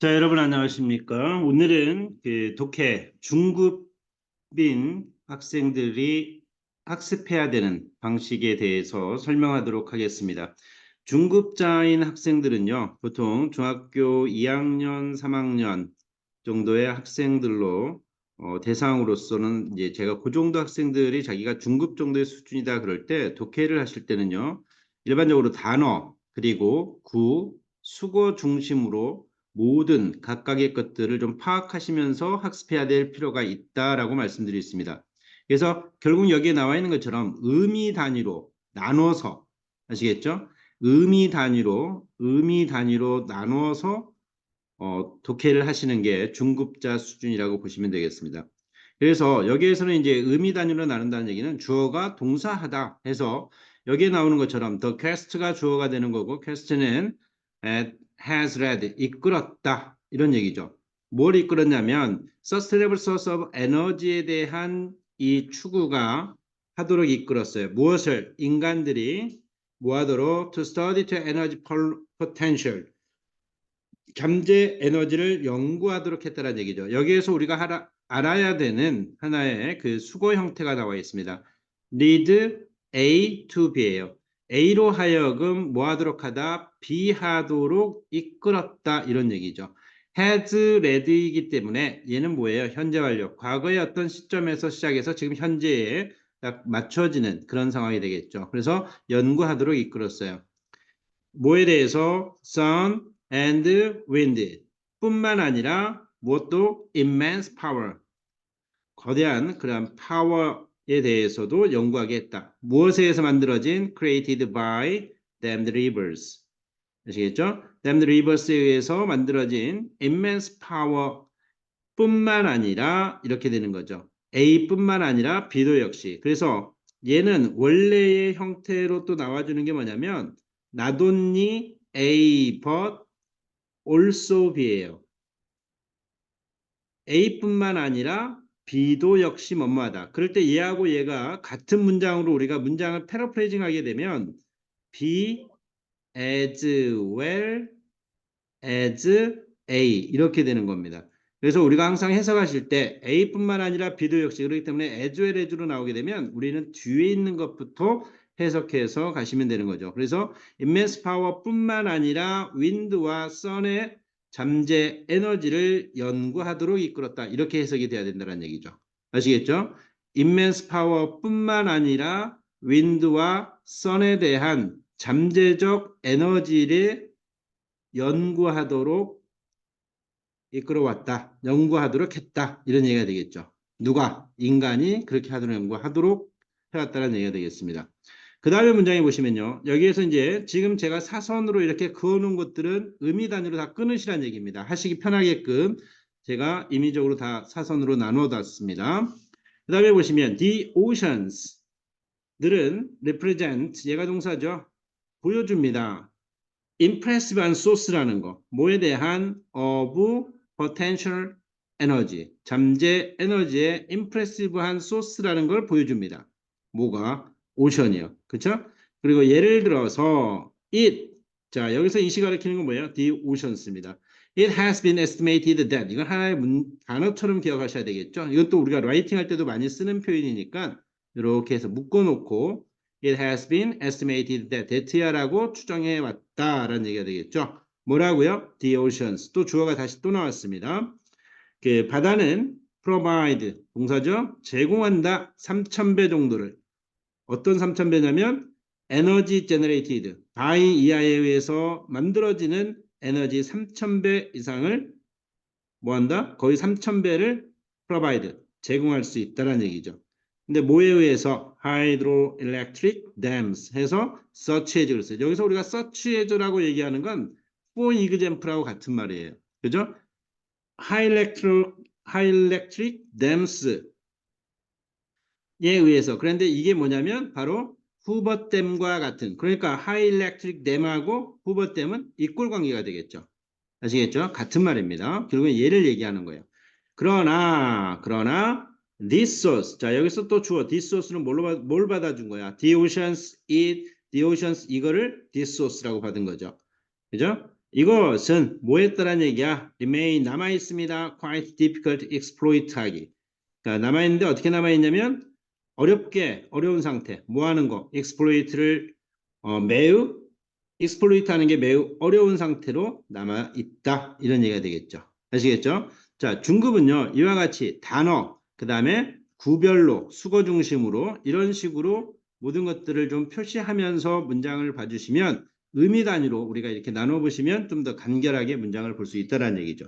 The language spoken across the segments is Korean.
자, 여러분 안녕하십니까? 오늘은 그 독해 중급인 학생들이 학습해야 되는 방식에 대해서 설명하도록 하겠습니다. 중급자인 학생들은요, 보통 중학교 2학년, 3학년 정도의 학생들로 어, 대상으로서는 이제 제가 그 정도 학생들이 자기가 중급 정도의 수준이다 그럴 때 독해를 하실 때는요, 일반적으로 단어 그리고 구, 수거 중심으로 모든 각각의 것들을 좀 파악하시면서 학습해야 될 필요가 있다라고 말씀드렸습니다. 그래서 결국 여기에 나와 있는 것처럼 의미 단위로 나눠서 아시겠죠? 의미 단위로 의미 단위로 나눠서 어, 독해를 하시는 게 중급자 수준이라고 보시면 되겠습니다. 그래서 여기에서는 이제 의미 단위로 나눈다는 얘기는 주어가 동사하다 해서 여기에 나오는 것처럼 the quest가 주어가 되는 거고 quest는 has read 이끌었다 이런 얘기죠. 뭘 이끌었냐면 sustainable source of energy에 대한 이 추구가 하도록 이끌었어요. 무엇을 인간들이 뭐하도록 to study to energy potential 잠재 에너지를 연구하도록 했다는 얘기죠. 여기에서 우리가 하라, 알아야 되는 하나의 그 수거 형태가 나와 있습니다. lead A to B예요. A로 하여금 뭐 하도록 하다, B 하도록 이끌었다 이런 얘기죠. has read이기 때문에 얘는 뭐예요? 현재 완료. 과거의 어떤 시점에서 시작해서 지금 현재에 딱 맞춰지는 그런 상황이 되겠죠. 그래서 연구하도록 이끌었어요. 뭐에 대해서 sun and wind 뿐만 아니라 무엇도 immense power 거대한 그런 파워에 대해서도 연구하게 했다. 무엇에 의해서 만들어진 created by dammed rivers 아시겠죠? dammed rivers에 의해서 만들어진 immense power 뿐만 아니라 이렇게 되는 거죠. A뿐만 아니라 B도 역시. 그래서 얘는 원래의 형태로 또 나와주는 게 뭐냐면 not only A but also B예요. A뿐만 아니라 B도 역시 뭐뭐하다. 그럴 때 얘하고 얘가 같은 문장으로 우리가 문장을 패러프레이징 하게 되면 B as well as A 이렇게 되는 겁니다. 그래서 우리가 항상 해석하실 때 A뿐만 아니라 B도 역시 그렇기 때문에 as well as로 나오게 되면 우리는 뒤에 있는 것부터 해석해서 가시면 되는 거죠. 그래서 immense power뿐만 아니라 wind와 sun의 잠재 에너지를 연구하도록 이끌었다. 이렇게 해석이 돼야 된다는 얘기죠. 아시겠죠? immense power뿐만 아니라 wind와 sun에 대한 잠재적 에너지를 연구하도록 이끌어왔다. 연구하도록 했다. 이런 얘기가 되겠죠. 누가? 인간이 그렇게 하도록 연구하도록 해왔다는 얘기가 되겠습니다. 그 다음에 문장에 보시면요. 여기에서 이제 지금 제가 사선으로 이렇게 그어놓은 것들은 의미 단위로 다 끊으시라는 얘기입니다. 하시기 편하게끔 제가 임의적으로 다 사선으로 나누어 놨습니다. 그 다음에 보시면 the oceans 들은 represent 얘가 동사죠. 보여줍니다. impressive한 source라는 거. 뭐에 대한 of potential energy. 잠재 에너지의 impressive한 source라는 걸 보여줍니다. 뭐가? 오션이요. 그렇죠? 그리고 예를 들어서 it 자 여기서 이시 가리키는 건 뭐예요? the oceans입니다. It has been estimated that 이건 하나의 문, 단어처럼 기억하셔야 되겠죠? 이건 또 우리가 라이팅 할 때도 많이 쓰는 표현이니까 이렇게 해서 묶어놓고 It has been estimated that that야라고 추정해 왔다라는 얘기가 되겠죠? 뭐라고요? The oceans 또 주어가 다시 또 나왔습니다. 그 바다는 provide 동사죠? 제공한다 3,000배 정도를 어떤 3,000배냐면 에너지 제너레이티드 바이 이하에 의해서 만들어지는 에너지 3,000배 이상을 뭐한다? 거의 3,000배를 provide 제공할 수 있다는 얘기죠. 근데 뭐에 의해서 hydroelectric dams 해서 as 그랬어요. 여기서 우리가 as라고 얘기하는 건 for example하고 같은 말이에요. 그죠? hydroelectric, dams 에 의해서 그런데 이게 뭐냐면 바로 후버댐과 같은 그러니까 하이일렉트릭 댐하고 후버댐은 이꼴 관계가 되겠죠. 아시겠죠? 같은 말입니다. 결국엔 얘를 얘기하는 거예요. 그러나 그러나 this source 자 여기서 또 주어 this source는 뭘로 뭘 받아준 거야? the oceans it the oceans 이거를 this source라고 받은 거죠. 그죠? 이것은 뭐 했다란 얘기야? remain 남아 있습니다. quite difficult exploit 하기. 그러니까 남아 있는데 어떻게 남아 있냐면 어렵게 어려운 상태. 뭐 하는 거? exploit를 어, 매우 exploit 하는 게 매우 어려운 상태로 남아 있다. 이런 얘기가 되겠죠. 아시겠죠? 자, 중급은요. 이와 같이 단어, 그 다음에 구별로 수거 중심으로 이런 식으로 모든 것들을 좀 표시하면서 문장을 봐주시면 의미 단위로 우리가 이렇게 나눠 보시면 좀 더 간결하게 문장을 볼 수 있다는 얘기죠.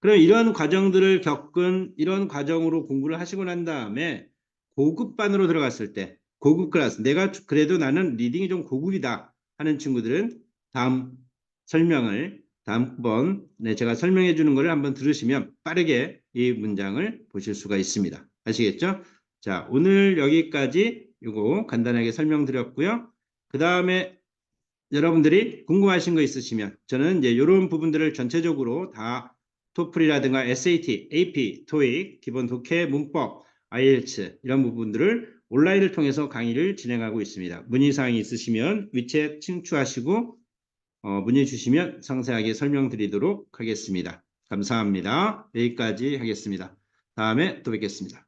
그럼 이런 과정들을 겪은 이런 과정으로 공부를 하시고 난 다음에 고급반으로 들어갔을 때 고급 클래스 내가 그래도 나는 리딩이 좀 고급이다 하는 친구들은 다음 설명을 다음번에 제가 설명해 주는 것을 한번 들으시면 빠르게 이 문장을 보실 수가 있습니다. 아시겠죠? 자, 오늘 여기까지 이거 간단하게 설명드렸고요. 그 다음에 여러분들이 궁금하신 거 있으시면 저는 이제 이런 부분들을 전체적으로 다 토플이라든가 SAT, AP, TOEIC, 기본 독해, 문법, IELTS 이런 부분들을 온라인을 통해서 강의를 진행하고 있습니다. 문의사항이 있으시면 위챗 친추하시고 어, 문의 주시면 상세하게 설명드리도록 하겠습니다. 감사합니다. 여기까지 하겠습니다. 다음에 또 뵙겠습니다.